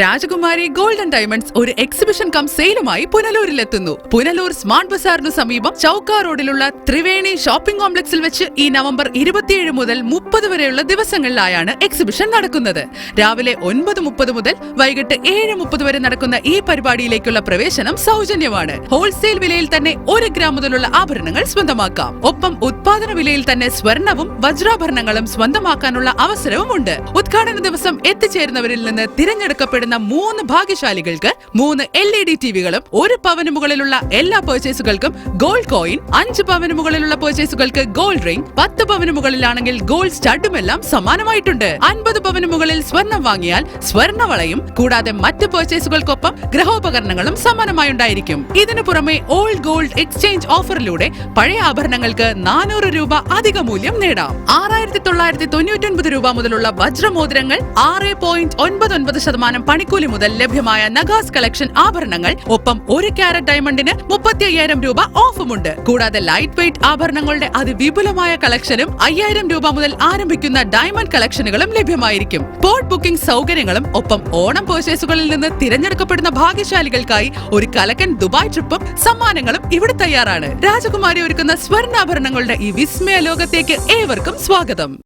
രാജകുമാരി golden diamonds ഒരു exhibition cum സെയിലുമായി പുനലൂരിലെത്തുന്നു. പുനലൂർ സ്മാർട്ട് ബസാറിനു സമീപം ചൌക്ക റോഡിലുള്ള ത്രിവേണി ഷോപ്പിംഗ് കോംപ്ലക്സിൽ വെച്ച് ഈ നവംബർ ഇരുപത്തിയേഴ് മുതൽ മുപ്പത് വരെയുള്ള ദിവസങ്ങളിലായാണ് എക്സിബിഷൻ നടക്കുന്നത്. രാവിലെ ഒൻപത് മുപ്പത് മുതൽ വൈകിട്ട് ഏഴ് മുപ്പത് വരെ നടക്കുന്ന ഈ പരിപാടിയിലേക്കുള്ള പ്രവേശനം സൗജന്യമാണ്. ഹോൾസെയിൽ വിലയിൽ തന്നെ ഒരു ഗ്രാം മുതലുള്ള ആഭരണങ്ങൾ സ്വന്തമാക്കാം. ഒപ്പം ഉത്പാദന വിലയിൽ തന്നെ സ്വർണവും വജ്രാഭരണങ്ങളും സ്വന്തമാക്കാനുള്ള അവസരവും ഉണ്ട് ഉദ്ഘാടന ദിവസം എത്തിച്ചേരുന്നവരിൽ നിന്ന് തിരഞ്ഞെടുക്കപ്പെടുന്ന മൂന്ന് ഭാഗ്യശാലികൾക്ക് മൂന്ന് എൽ ഇ ഡി ടിവികളും ഒരു പവന് മുകളിലുള്ള എല്ലാ പർച്ചേസുകൾക്കും ഗോൾഡ് കോയിൻ അഞ്ച് പവന് മുകളിലുള്ള പർച്ചേസുകൾക്ക് ഗോൾഡ് റിംഗ് പത്ത് പവന് മുകളിലാണെങ്കിൽ ഗോൾഡ് സ്റ്റഡും എല്ലാം സമാനമായിട്ടുണ്ട്. അൻപത് പവന് മുകളിൽ സ്വർണം വാങ്ങിയാൽ സ്വർണവളയും കൂടാതെ മറ്റ് പർച്ചേസുകൾക്കൊപ്പം ഗ്രഹോപകരണങ്ങളും സമാനമായുണ്ടായിരിക്കും. ഇതിനു പുറമെ ഓൾഡ് ഗോൾഡ് എക്സ്ചേഞ്ച് ഓഫറിലൂടെ പഴയ ആഭരണങ്ങൾക്ക് നാനൂറ് രൂപ അധിക മൂല്യം നേടാം. ആറായിരത്തി തൊള്ളായിരത്തി തൊണ്ണൂറ്റി ഒൻപത് രൂപ മുതലുള്ള വജ്രമോതിരങ്ങൾ ആറ് പോയിന്റ് ഒൻപത് ഒൻപത് ശതമാനം പണിക്കൂലി മുതൽ ലഭ്യമായ നഗാസ് കളക്ഷൻ ആഭരണങ്ങൾ ഒപ്പം ഒരു ക്യാരറ്റ് ഡയമണ്ടിന് മുപ്പത്തി അയ്യായിരം രൂപ ഓഫുമുണ്ട്. കൂടാതെ ലൈറ്റ് വെയിറ്റ് ആഭരണങ്ങളുടെ അതിവിപുലമായ കളക്ഷനും അയ്യായിരം രൂപ മുതൽ ആരംഭിക്കുന്ന ഡയമണ്ട് കളക്ഷനുകളും ലഭ്യമായിരിക്കും. പോർട്ട് ബുക്കിംഗ് സൗകര്യങ്ങളും ഒപ്പം ഓണം പർച്ചേസുകളിൽ നിന്ന് തിരഞ്ഞെടുക്കപ്പെടുന്ന ഭാഗ്യശാലികൾക്കായി ഒരു കലക്കൻ ദുബായ് ട്രിപ്പും സമ്മാനങ്ങളും ഇവിടെ തയ്യാറാണ്. രാജകുമാരി ഒരുക്കുന്ന സ്വർണാഭരണങ്ങളുടെ ഈ വിസ്മയ ലോകത്തേക്ക് ഏവർക്കും സ്വാഗതം.